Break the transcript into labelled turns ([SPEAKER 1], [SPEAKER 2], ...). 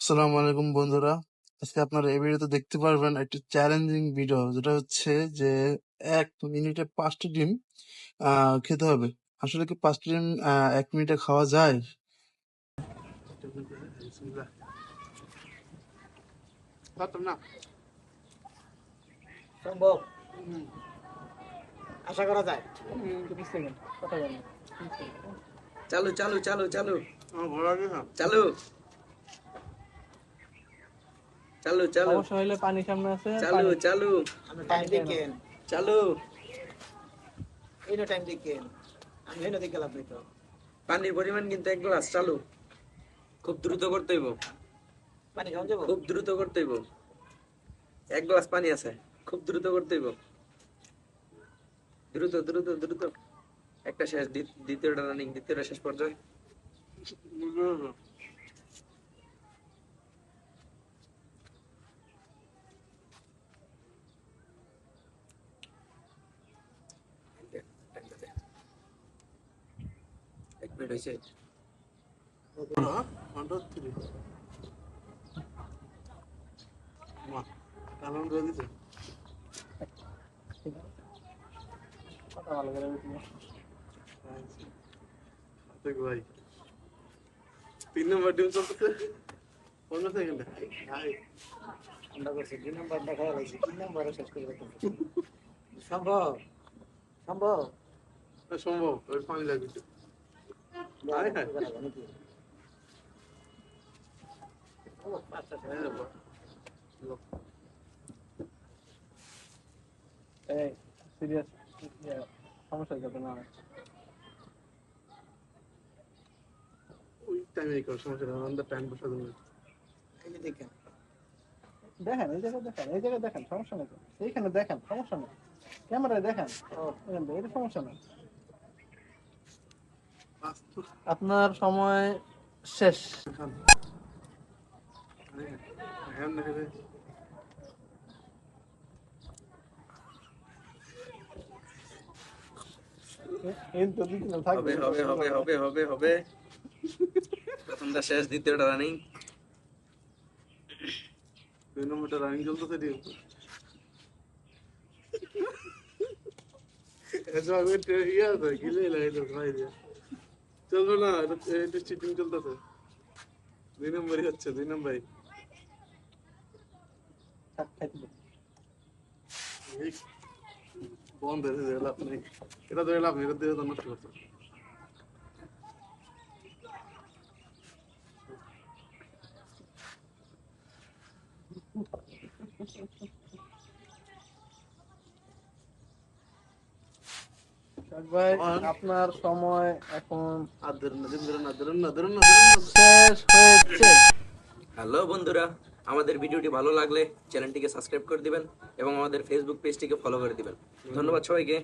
[SPEAKER 1] আসসালামু আলাইকুম বন্ধুরা। আজকে আপনারা এই ভিডিওতে দেখতে পারবেন একটি চ্যালেঞ্জিং ভিডিও যেটা হচ্ছে যে এক মিনিটে পাঁচটি ডিম খেতে হবে। আসলে কি পাঁচটি ডিম এক মিনিটে খাওয়া যায়?
[SPEAKER 2] সম্ভব? আশা করা যায়?
[SPEAKER 3] চালু চালু চালু চালু। চালু। চালু চালু।
[SPEAKER 4] সমস্যা হইলে পানি সামনে আছে
[SPEAKER 3] চালু চালু।
[SPEAKER 2] টাইম দেখেন
[SPEAKER 3] চালু।
[SPEAKER 2] এইটা টাইম দেখেন আমি হেন দেখে লাভ নেই তো।
[SPEAKER 3] পানির পরিমাণ কিন্তু এক গ্লাস চালু। খুব দ্রুত করতে হইব।
[SPEAKER 2] পানি খাওয়া যাব
[SPEAKER 3] খুব দ্রুত করতে হইব। এক গ্লাস পানি আছে খুব দ্রুত করতে হইব। দ্রুত দ্রুত দ্রুত। একটা শেষ দ্বিতীয়টা রানিং দ্বিতীয়টা শেষ পর্যায়ে। এক হয়েছে।
[SPEAKER 4] কথা ভালো করে
[SPEAKER 1] ভাই তিন নম্বর ডিম চলতেছে। পনেরো সেকেন্ডে হাই
[SPEAKER 2] আমরা করছি দুই নাম্বার দেখা লাগছে তিন নাম্বারও শেষ করে সম্ভব? সম্ভব?
[SPEAKER 1] সম্ভব। ওই পানি লাগবে।
[SPEAKER 4] এই সিরিয়াস সমস্যা যাতে না?
[SPEAKER 1] ওই টাইমে কর সমস্যা নেই আমাদের টাইম বসা দেবে
[SPEAKER 2] এই যে দেখেন।
[SPEAKER 4] দেখেন এই জায়গায় দেখেন এই জায়গায় দেখেন সমস্যা নেই তো। এইখানে দেখেন সমস্যা নেই। ক্যামেরায় দেখেন। এটা সমস্যা নেই। আপনার সময় শেষ।
[SPEAKER 3] হবে হবে হবে হবে হবে হবে। প্রথমটা শেষ দ্বিতীয়টা রানিং
[SPEAKER 1] দুই নম্বরটা রানিং চলতেছে ডিম এসব আমি ইয়ে আছে গিলে লাগাইতে ভাই দিয়ে। চলবে না এটা চিটিং চলতেছে। দুই নম্বরই হচ্ছে দুই নম্বরই। বন্ধ লাভ নেই। এটা ধরে লাভ নেই এটা দিয়ে নষ্ট করছে
[SPEAKER 4] শাক ভাই আপনার সময় এখন শেষ হয়েছে।
[SPEAKER 3] হ্যালো বন্ধুরা আমাদের ভিডিওটি ভালো লাগলে চ্যানেলটিকে সাবস্ক্রাইব করে দিবেন এবং আমাদের ফেসবুক পেজটিকে ফলো করে দিবেন। ধন্যবাদ সবাইকে।